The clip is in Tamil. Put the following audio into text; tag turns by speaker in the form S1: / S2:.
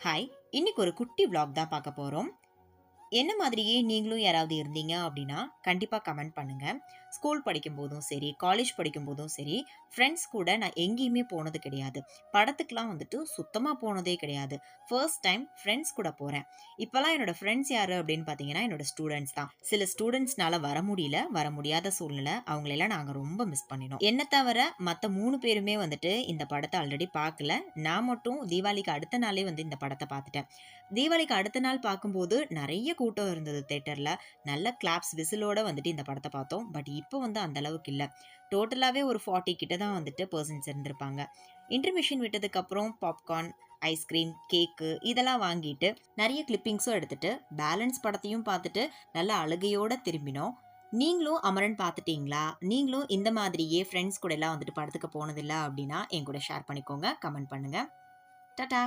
S1: ஹாய் இன்னைக்கு ஒரு குட்டி விளாக் தான் பார்க்க போகிறோம் என்ன மாதிரியே நீங்களும் யாராவது இருந்தீங்க அப்படின்னா கண்டிப்பாக கமெண்ட் பண்ணுங்கள் ஸ்கூல் படிக்கும் போதும் சரி காலேஜ் படிக்கும் போதும் சரி ஃப்ரெண்ட்ஸ் கூட நான் எங்கேயுமே போனது கிடையாது. படத்துக்கெலாம் வந்துட்டு சுத்தமாக போனதே கிடையாது. ஃபர்ஸ்ட் டைம் ஃப்ரெண்ட்ஸ் கூட போகிறேன் இப்போலாம் என்னோட ஃப்ரெண்ட்ஸ் யார் அப்படின்னு பார்த்தீங்கன்னா என்னோட ஸ்டூடெண்ட்ஸ் தான். சில ஸ்டூடெண்ட்ஸ்னால வர முடியல வர முடியாத சூழ்நிலை அவங்களெல்லாம் நாங்கள் ரொம்ப மிஸ் பண்ணினோம். என்ன தவிர மற்ற மூணு பேருமே வந்துட்டு இந்த படத்தை ஆல்ரெடி பார்க்கல நான் மட்டும் தீபாவளிக்கு அடுத்த நாளே வந்து இந்த படத்தை பார்த்துட்டேன் தீபாவளிக்கு அடுத்த நாள் பார்க்கும்போது நிறைய கூட்டம் இருந்தது தேட்டரில் நல்ல கிளாப்ஸ் விசிலோட வந்துட்டு இந்த படத்தை பார்த்தோம். பட் இப்போ வந்து அந்த அளவுக்கு இல்லை. டோட்டலாகவே ஒரு ஃபார்ட்டி கிட்ட தான் வந்துட்டு பர்சன்ஸ் இருந்திருப்பாங்க. இன்டர்மிஷன் விட்டதுக்கப்புறம் பாப்கார்ன் ஐஸ்கிரீம் கேக்கு இதெல்லாம் வாங்கிட்டு நிறைய கிளிப்பிங்ஸும் எடுத்துகிட்டு பேலன்ஸ் படத்தையும் பார்த்துட்டு நல்ல அழுகையோடு திரும்பினோம். நீங்களும் அமரன் பார்த்துட்டீங்களா? நீங்களும் இந்த மாதிரியே ஃப்ரெண்ட்ஸ் கூட எல்லாம் வந்துட்டு படத்துக்கு போனதில்லை அப்படின்னா என் கூட ஷேர் பண்ணிக்கோங்க கமெண்ட் பண்ணுங்கள் டாட்டா